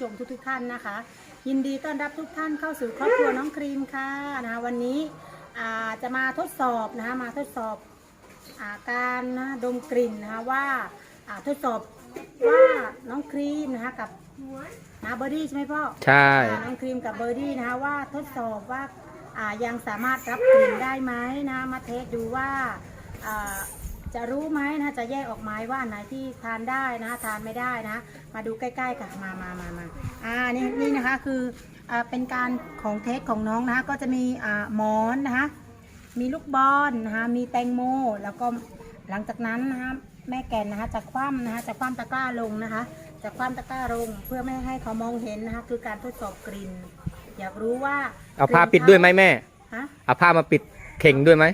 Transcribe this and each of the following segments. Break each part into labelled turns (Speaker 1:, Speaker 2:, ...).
Speaker 1: สวัสดีท่านผู้ชมทุกทท่านนะคะ ยินดีต้อนรับทุกท่านเข้าสู่ครอบครัวน้องครีมค่ะนะคะวันนี้อ่าจะมาทดสอบนะคะมาทดสอบอาการนะดมกลิ่นนะคะว่าอ่าทดสอบว่าน้องครีมนะคะกับนะเบอร์ดี้ใช่ไหมพ่อ
Speaker 2: ใช่
Speaker 1: อ่าน้องครีมกับเบอร์ดี้นะคะว่าทดสอบว่าอ่ายังสามารถรับกลิ่นได้ไหมนะมาเทสดูว่าอ่า จะรู้ไหมนะจะแยกออกไหมว่าอันไหนที่ทานได้นะทานไม่ได้นะ มาดูใกล้ๆกันมามามามาอ่านี่นี่นะคะคืออ่าเป็นการของเทสของน้องนะคะก็จะมีอ่าหมอนนะคะมีลูกบอลนะคะมีแตงโม แล้วก็หลังจากนั้นนะคะแม่แก่นนะคะจะคว่ำนะคะจะคว่ำตะกร้าลงนะคะจะคว่ำตะกร้าลงเพื่อไม่ให้เขามองเห็นนะคะคือการทดสอบกลิ่นอยากรู้ว่า
Speaker 2: เอาผ้าปิดด้วยไหมแม่
Speaker 1: ฮะ
Speaker 2: เอาผ้ามาปิดเข่งด้วยไหม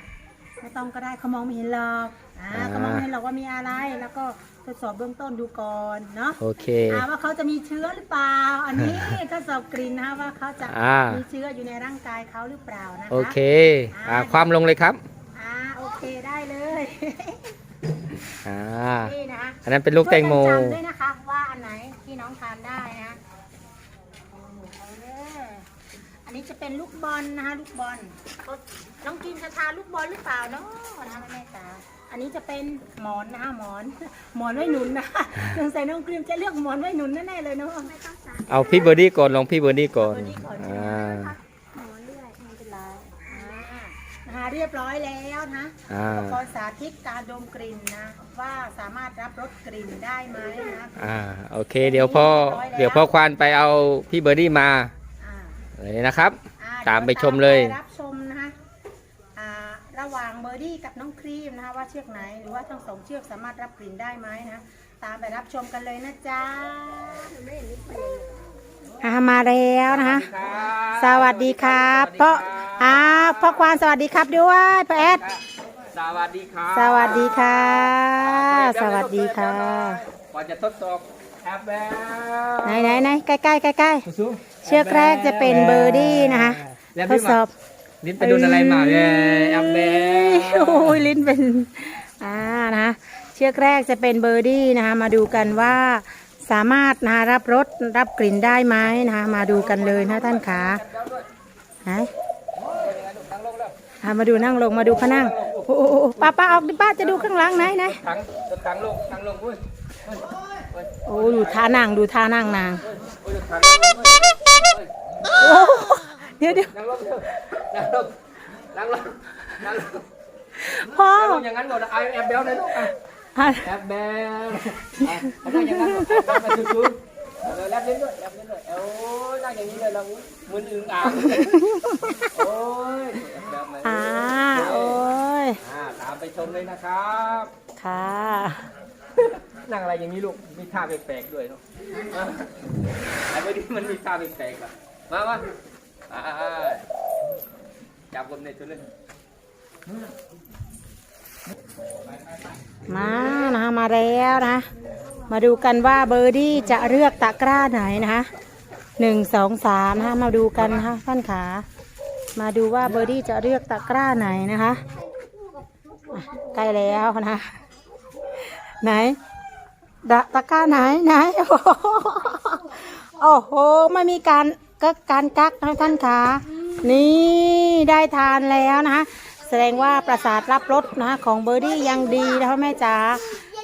Speaker 1: ไม่ต้องก็ได้เขามองไม่เห็นหรอก อ่า
Speaker 2: อ่า
Speaker 1: เขามองไม่เห็นหรอกว่ามีอะไร แล้วก็ทดสอบเบื้องต้นดูก่อนเนาะ
Speaker 2: โอเค
Speaker 1: อ่าว่าเขาจะมีเชื้อหรือเปล่า อันนี้ ทดสอบกลิ่นนะคะว่าเขาจะ
Speaker 2: อ่ามี
Speaker 1: มีเชื้ออยู่ในร่างกายเขาหรือเปล่านะคะ
Speaker 2: โอเคอ่าความลงเลยครับ
Speaker 1: อ่าโอเคได้เลย
Speaker 2: อ่า
Speaker 1: นี่นะคะ
Speaker 2: อันนั้นเป็นลูกแตงโม
Speaker 1: ช่วยกันจำด้วยนะคะว่าอันไหนที่น้องทานได้นะเอาเลยอันนี้จะเป็นลูกบอลนะคะลูกบอลน้องกินจะทานลูกบอลหรือเปล่าเนาะนะคะแม่จ๋า อันนี้จะเป็นหมอนนะคะหมอนหมอนไว้หนุนนะคะสงสัยน้องกรีมจะเลือกหมอนไว้หนุนแน่ๆเลยเนาะไม่ต้องสั่
Speaker 2: เอาพี่เบอร์ดี้ก่อนลองพี่เบอร์ดี้ก่อน
Speaker 1: เบอร์ดี้ก่อน
Speaker 2: อ่า
Speaker 1: หมอนเลื่อยไม่เป็นไรอ่านะคะเรียบร้อยแล้วนะ
Speaker 2: อ่า
Speaker 1: อุปกรณ์สาธิตการดมกลิ่นนะ ว่าสามารถรับรสกลิ่นได้ไหมนะ
Speaker 2: อ่า โอเค เดี๋ยวพ่อ เดี๋ยวพ่อควานไปเอาพี่เบอร์ดี้มา
Speaker 1: อ่า
Speaker 2: เลยนะครับ
Speaker 1: อ่
Speaker 2: ตามไป
Speaker 1: ดี๋ว
Speaker 2: ชมเลย
Speaker 1: ตามไปรับชมนะคะอ่าระห ว่างเบอร์ดี้กับน้องครีมนะคะว่าเชือกไหนหรือว่าทั้งสองเชือกสามารถรับกลิ่นได้ไหมนะตามไปรับชมกันเลยนะจ๊ะอ่ามาแล้วนะคะสวัสดีครับพ่ออ่าพ่อควานสวัสดีครับด้วยป้าแอด
Speaker 2: สวัสดีครับ
Speaker 1: สวัสดีค่ะ สวัสดีค่ะ
Speaker 2: ก่อนจะทดสอบแอปแล้ว
Speaker 1: ไหนไหนไหนใกล้ใกล้ใกล้ใกล้ๆเชือกแรกจะเป็นเบอร์ดี้นะคะ ทดสอบ
Speaker 2: ลิ้นไปโดนอะไรมาเนี่ยแอปแบ
Speaker 1: โอ้ยลิ้นเป็นอ่านะคะเชือกแรกจะเป็นเบอร์ดี้นะคะมาดูกันว่าสามารถนะคะรับรสรับกลิ่นได้ไหมนะคะมาดูกันเลยนะท่านขาไหนอ่ามาดูนั่งลงมาดูเขานั่งโอ้โหป้าป้าออกดิป้าจะดูข้างหลังไหนไหน
Speaker 2: ทั้งทั้งลงทั้งลงอุ้ย
Speaker 1: โอ้ดูท่านั่งดูท่านั่งนาง
Speaker 2: อุ้ยทั้ง
Speaker 1: โอ้ เดี๋ยวเดี๋ยว
Speaker 2: นั่งลงนั่งลงนั่งลงนั่งลง
Speaker 1: พ่อ
Speaker 2: นั่งลงอย่างนั้นหมดไอแอบเบลเลยลูกอะ
Speaker 1: อะ
Speaker 2: แอบเบลนั่งอย่างนั้นนั่งไปซูมๆเลยแลบลิ้นด้วยแลบลิ้นด้วยโอ้ยนั่งอย่างนี้เลยเรามึนอึงอ่างโอ้ยแอบเบลมา
Speaker 1: อ่าโอ้ย
Speaker 2: อ่าตามไปชมเลยนะครับ
Speaker 1: ค่ะ
Speaker 2: นั่งอะไรอย่างนี้ลูกมีท่าแปลกๆด้วยเนาะไอ้เมื่อกี้มันมีท่าแปลกๆอะมามาอ่า จับบนในตัวเลย
Speaker 1: มานะคะมาแล้วนะมาดูกันว่าเบอร์ดี้จะเลือกตะกร้าไหนนะคะหนึ่งสองสามนะคะมาดูกันนะคะท่านขา มาดูว่าเบอร์ดี้จะเลือกตะกร้าไหนนะคะใกล้แล้วนะ ไหนตะกร้าไหนไหนโอ้โหไม่มีการ กัการกักนะท่านขานี่ได้ทานแล้วนะคะแสดงว่าประสาทรับรสนะคะของเบอร์ดี้ยังดีนะคะแม่จ๋า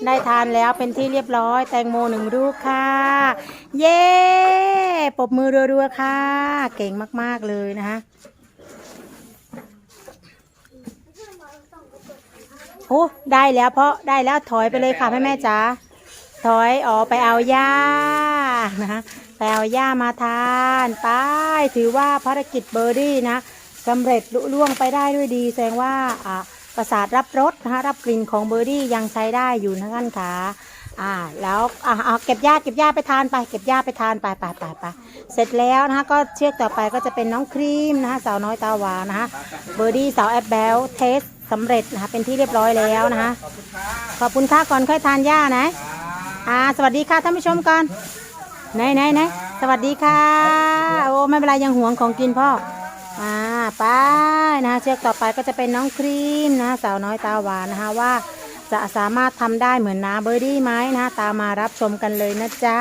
Speaker 1: ได้ทานแล้วเป็นที่เรียบร้อย แตงโมหนึ่งลูกค่ะ เย้ปบมือรัวๆค่ะ เก่งมากๆเลยนะคะโอ้ได้แล้วเพราะได้แล้วถอยไปเลยค่ะแม่แม่จ๋าถอยออกไปเอาหญ้านะคะ ไปเอาหญ้ามาทานไปถือว่าภารกิจเบอร์ดี้นะสำเร็จลุล่วงไปได้ด้วยดี แสดงว่าอ่าประสาทรับรสนะคะรับกลิ่นของเบอร์ดี้ยังใช้ได้อยู่นะท่านขาอ่าแล้วอ่าเก็บหญ้าเก็บหญ้าไปทานไป เก็บหญ้าไปทานไปไปไปไปเสร็จแล้วนะคะก็เชือกต่อไปก็จะเป็นน้องครีมนะคะสาวน้อยตาหวานนะคะเบอร์ดี้สาวแอปเบลเทสสำเร็จนะคะเป็นที่เรียบร้อยแล้วนะคะ
Speaker 2: ขอบคุณครับ
Speaker 1: ขอบคุณค่ะก่อนค่อยทานหญ้านะอ่าสวัสดีค่ะท่านผู้ชมก่อน ไหนไหนไหนสวัสดีค่ะ โอ้ไม่เป็นไรยังหวงของกินพ่อ อ่าไปนะคะเชือกต่อไปก็จะเป็นน้องครีมนะสาวน้อยตาหวานนะคะว่า จะสามารถทำได้เหมือนนาเบอร์ดี้ไหมนะคะตามมารับชมกันเลยนะจ๊ะ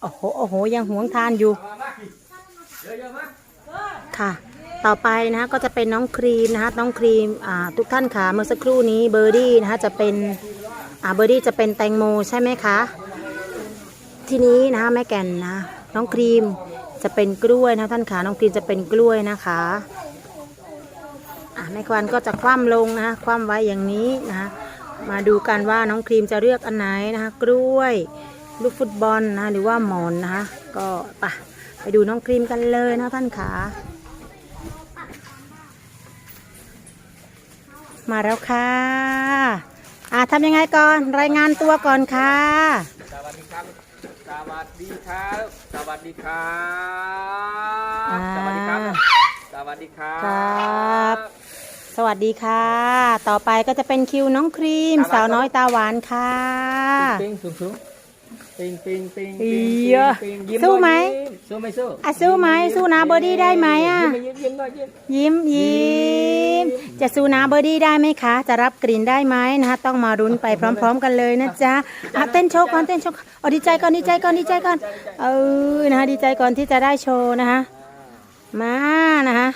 Speaker 1: โอ้โหโอ้โหยังหวงทานอยู่
Speaker 2: มามาเยอะๆมา
Speaker 1: ค่ะต่อไปนะคะก็จะเป็นน้องครีมนะคะน้องครีมอ่าทุกท่านค่ะเมื่อสักครู่นี้เบอร์ดี้นะคะจะเป็นอ่าเบอร์ดี้จะเป็นแตงโมใช่ไหมคะ ทีนี้นะแม่แก่นนะ น้องครีมจะเป็นกล้วยนะท่านขาน้องครีมจะเป็นกล้วยนะคะอะแม่ควันก็จะคว่ำลงนะคว่ำไว้อย่างนี้นะมาดูกันว่าน้องครีมจะเลือกอันไหนนะคะกล้วยลูกฟุตบอลนะหรือว่าหมอนนะคะก็ไปไปดูน้องครีมกันเลยนะท่านขามาแล้วค่ะอะทำยังไงก่อนรายงานตัวก่อนค่ะ
Speaker 2: สวัสดีครับ สวัสดีครับสวัสดีครั
Speaker 1: อ่า
Speaker 2: บสวัสดีครับ สวัสดีครับ
Speaker 1: ครับ สวัสดีค่ะ ต่อไปก็จะเป็นคิวน้องครีม สาวน้อยตาหวานค่ะ
Speaker 2: ปิงสูงสูง ปิงปิงปิง
Speaker 1: อี
Speaker 2: ปิง
Speaker 1: เยอะ
Speaker 2: ปิงยิ้
Speaker 1: สู้ไหม
Speaker 2: น่อยยิ้สู้ไหมสู้
Speaker 1: อะสู้ไหมสู้นะเบอร์ดี้ได้ไหมอะ
Speaker 2: ยิ้มยิ้มยิ้มหน่อยยิ้ม
Speaker 1: ยิ้มยิ้มจะสู้นะเบอร์ดี้ได้ไหมคะ จะรับกลิ่นได้ไหมนะคะต้องมารุ้นไปพร้อม ๆ กันเลยนะจ๊ะอะเต้นโชว์ก่อนเต้นโชว์ก่อนเอาดีใจก่อนดีใจก่อนดีใจก่อนเออนะคะดีใจก่อนที่จะได้โชว์นะคะมานะคะ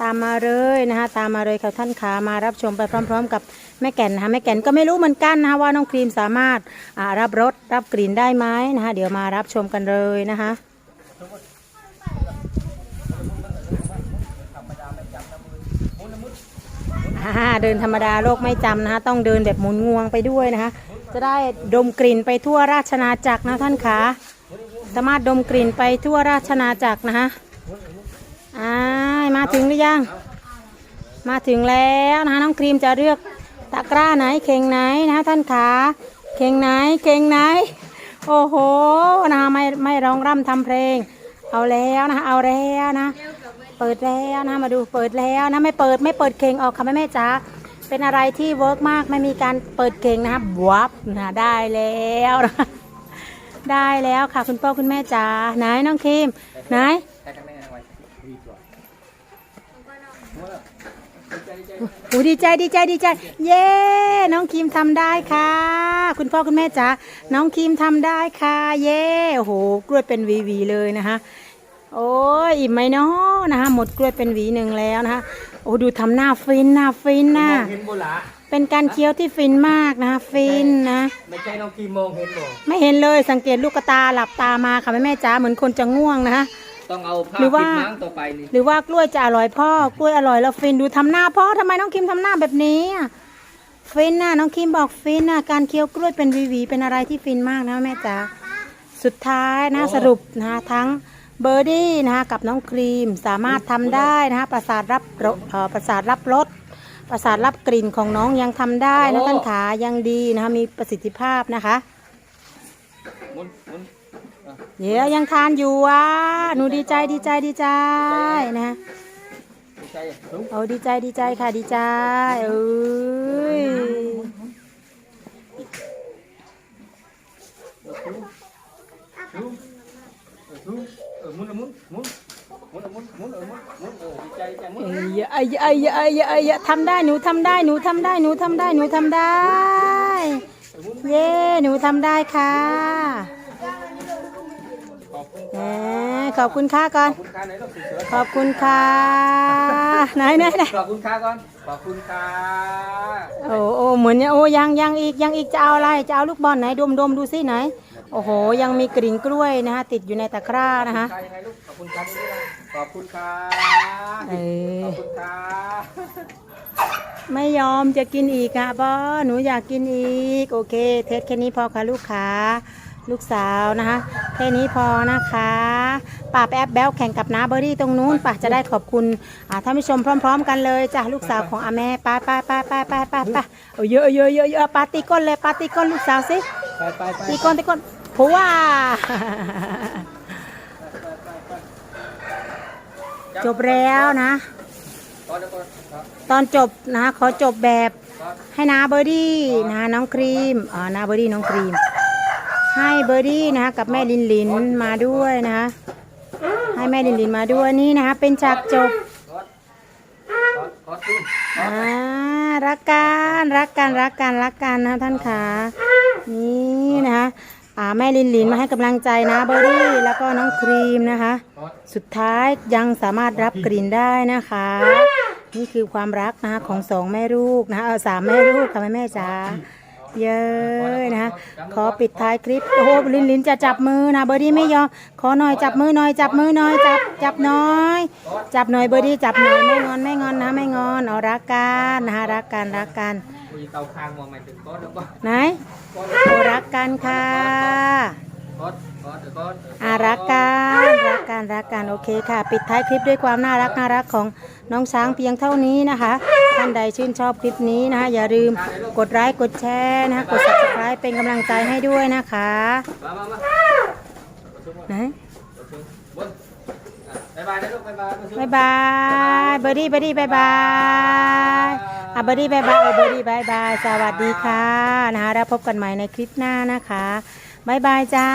Speaker 1: ตามมาเลยนะคะตามมาเลยค่ะท่านขามารับชมไปพร้อม ๆ กับ แม่แก่นนะคะแม่แก่นก็ไม่รู้เหมือนกันนะคะว่าน้องครีมสามารถรับรสรับกลิ่นได้ไหมนะคะเดี๋ยวมารับชมกันเลยนะคะเดินธรรมดาโลกไม่จำนะคะต้องเดินแบบหมุนงวงไปด้วยนะคะจะได้ดมกลิ่นไปทั่วราชนาจักรนะท่านขาสามารถดมกลิ่นไปทั่วราชนาจักรนะคะอ่ามาถึงหรือยัง มาถึงแล้วนะคะน้องครีมจะเลือก ตะกร้าไหนเข่งไหนนะคะท่านขาเข่งไหนเข่งไหน โอ้โหนะคะไม่ไม่ร้องร่ำทำเพลง เอาแล้วนะเอาแล้วนะ เปิดแล้วนะมาดูเปิดแล้วนะไม่เปิดไม่เปิดเข่งออกค่ะแม่แม่จ๋าเป็นอะไรที่เวิร์กมากไม่มีการเปิดเข่งนะคะบวับนะได้แล้วนะได้แล้วค่ะคุณพ่อคุณแม่จ๋าไหนน้องครีมไหน
Speaker 2: ใครกันแม่เอาไว้ดีกว่าใจใจ
Speaker 1: โอ้ดีใจดีใจดีใจ เย้น้องครีมทำได้ค่ะ คุณพ่อคุณแม่จ๋าน้องครีมทำได้ค่ะ เย้โอ้โหกล้วยเป็นหวีหวีๆเลยนะคะโอ้ยอิ่มไหมเนาะนะคะหมดกล้วยเป็นหวีหนึ่งแล้วนะคะโอ้ดูทำหน้าฟินหน้าฟินนะ
Speaker 2: เห็นโบลา
Speaker 1: เป็นการเคี้ยวที่ฟินมากนะคะฟินนะ
Speaker 2: ไม่ใช่น้องกีมองเห็นบ่
Speaker 1: ไม่เห็นเลยสังเกตลูกตาหลับตามาค่ะแม่แม่จ๋าเหมือนคนจะง่วงนะคะ
Speaker 2: ต้องเอาผ้า
Speaker 1: หรือว่า
Speaker 2: ปิดมั้งต่อไปนี่
Speaker 1: หรือว่ากล้วยจะอร่อยพ่อกล้วยอร่อยแล้วฟินดูทำหน้าพ่อทำไมน้องคิมทำหน้าแบบนี้อะฟินน่ะน้องคิมบอกฟินน่ะการเคี้ยวกล้วยเป็นหวีๆเป็นอะไรที่ฟินมากนะแม่จ๋าสุดท้ายนะสรุปนะคะทั้งเบอร์ดี้นะคะกับน้องครีมสามารถทำได้นะคะประสาทรับรสเอ่อประสาทรับรสประสาทรับกลิ่นของน้องยังทำได้นะท่านขายังดีนะคะมีประสิทธิภาพนะคะ
Speaker 2: หมุนหมุนอะ
Speaker 1: เดี๋ยวยังทานอยู่อะหนูดีใจดีใจดีใจนะ
Speaker 2: ไม่ใช่ถุง
Speaker 1: โอ้ดีใจดีใจค่ะดีใจเอ้ย
Speaker 2: ถุงเอ้
Speaker 1: ยเอ้ยเอ้ยเอ้ยเอ้ยทำได้หนูทำได้หนูทำได้หนูทำได้หนูทำได้ เย้หนูทำได้ค่ะ
Speaker 2: ขอบคุณ
Speaker 1: ค่ะก่อน
Speaker 2: ขอบคุณค่าไหนลูกสวย
Speaker 1: ขอบคุณค่ะไหนไหนไหน
Speaker 2: ๆขอบคุณค่าก่อน ขอบคุณค่า
Speaker 1: โอ้โอ้เหมือนเนี่ยโอ้ยังยังอีกยังอีกจะเอาอะไรจะเอาลูกบอลไหนดมดมดูสิไหน โอ้โห ยังมีกลิ่นกล้วยนะคะติดอยู่ในตะกร้านะคะ
Speaker 2: ค่ายังไงลูกขอบคุณค่าด้วยนะขอบคุณค่า
Speaker 1: เออ
Speaker 2: ขอบคุณค่า
Speaker 1: ไม่ยอมจะกินอีกอะบอหนูอยากกินอีก โอเค เทสแค่นี้พอค่ะลูกค้า ลูกสาวนะคะ แค่นี้พอนะคะป่าแอบแบลแข่งกับน้าเบอร์รี่ตรงนู้นป่าจะได้ขอบคุณอ่าท่านผู้ชมพร้อม ๆ กันเลยจ้ะลูกสาวของอาแม่ไปไปไปไปไปไปไปเอาเยอะเยอะเยอะเยอะปาตีก้นเลยปาตีก้นลูกสาวสิตีก้นตีก้นผัวจบแล้วนะ ตอนจบนะขอจบแบบให้นาเบอร์ดี้นะน้องครีมอ่านาเบอร์ดี้น้องครีม ให้เบอร์ดี้นะคะกับแม่ลินลินมาด้วยนะคะให้แม่ลินลินมาด้วยนี่นะคะเป็นฉากจบ
Speaker 2: อ่า
Speaker 1: รักกันรักกันรักกันรักกันนะท่านขานี่นะคะอ่าแม่ลินลินมาให้กำลังใจนะเบอร์ดี้แล้วก็น้องครีมนะคะ สุดท้ายยังสามารถรับกลิ่นได้นะคะ นี่คือความรักนะคะของสองแม่ลูกนะคะสามแม่ลูกค่ะแม่แม่จ๋า เย้ยนะคะขอปิดท้ายคลิป โอ้โหลินลินจะจับมือนะเบอร์ดี้ไม่ยอม ขอหน่อยจับมือหน่อยจับมือหน่อยจับจับหน่อย จับหน่อยเบอร์ดี้จับหน่อยไม่งอนไม่งอนนะไม่งอนเอารักกันนะคะรักกันรักกัน
Speaker 2: มีเตาคางมองไม่ถึงพอดแล้วก็
Speaker 1: ไหน
Speaker 2: พอด
Speaker 1: เอารักกันค่ะ
Speaker 2: พ อดพอดพอด
Speaker 1: อารักกันรักกันรักกันโอเคค่ะ ปิดท้ายคลิปด้วยความน่ารักน่ารักของน้องช้างเพียงเท่านี้นะคะท่านใดชื่นชอบคลิปนี้นะคะอย่าลืมกดไลค์กดแชร์นะคะกด subscribe เป็นกำลังใจให้ด้วยนะคะ
Speaker 2: มามามา
Speaker 1: ไหน
Speaker 2: บนบายบายนะลูกบายบาย
Speaker 1: บายบายเบอร์ดี้เบอร์ดี้บายบายอะเบอร์ดี้บายบายเออเบอร์ดี้บายบายสวัสดีค่ะนะคะแล้วพบกันใหม่ในคลิปหน้านะคะ บายบายจ้า